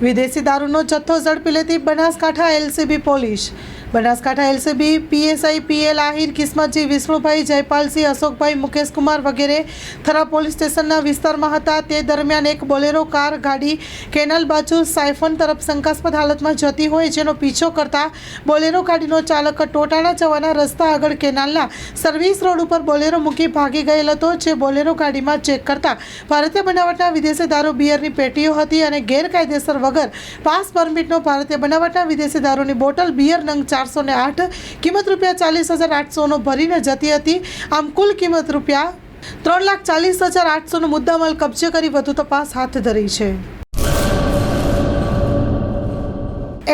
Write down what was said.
વિદેશી દારૂનો જથ્થો ઝડપી લેતી Banaskantha LCB police. Banaskantha LCB, PSI, P L, Ahir, Kismatji, Vishnubhai, Jaypalsinh, Ashokbhai, Mukeshkumar વગેરે થરા પોલીસ સ્ટેશનના વિસ્તારમાં હતા. તે દરમિયાન એક બોલેરો, કાર, ગાડી, કેનાલ બાજુ સાયફન તરફ શંકાસ્પદ હાલતમાં જતી હોય જેનો પીછો કરતા બોલેરો ગાડીનો ચાલક ટોટાણા જવાના રસ્તા આગળ કેનાલના સર્વિસ રોડ ઉપર બોલેરો મૂકી ભાગી ગયેલ હતો, જે બોલેરો ગાડીમાં ચેક કરતા ભારતીય બનાવટના વિદેશી દારૂ બિયરની પેટીઓ હતી અને ગેરકાયદેસર વગર પાસ પરમિટનો ભારતીય બનાવટના વિદેશી દારૂની બોટલ, બિયર નંગ ચારસો ને આઠ, કિંમત રૂપિયા ચાલીસ હજાર આઠસોનો ભરીને જતી હતી. આમ કુલ કિંમત રૂપિયા ત્રણ લાખ ચાલીસ હજાર આઠસોનો મુદ્દામાલ કબજે કરી વધુ તપાસ હાથ ધરી છે.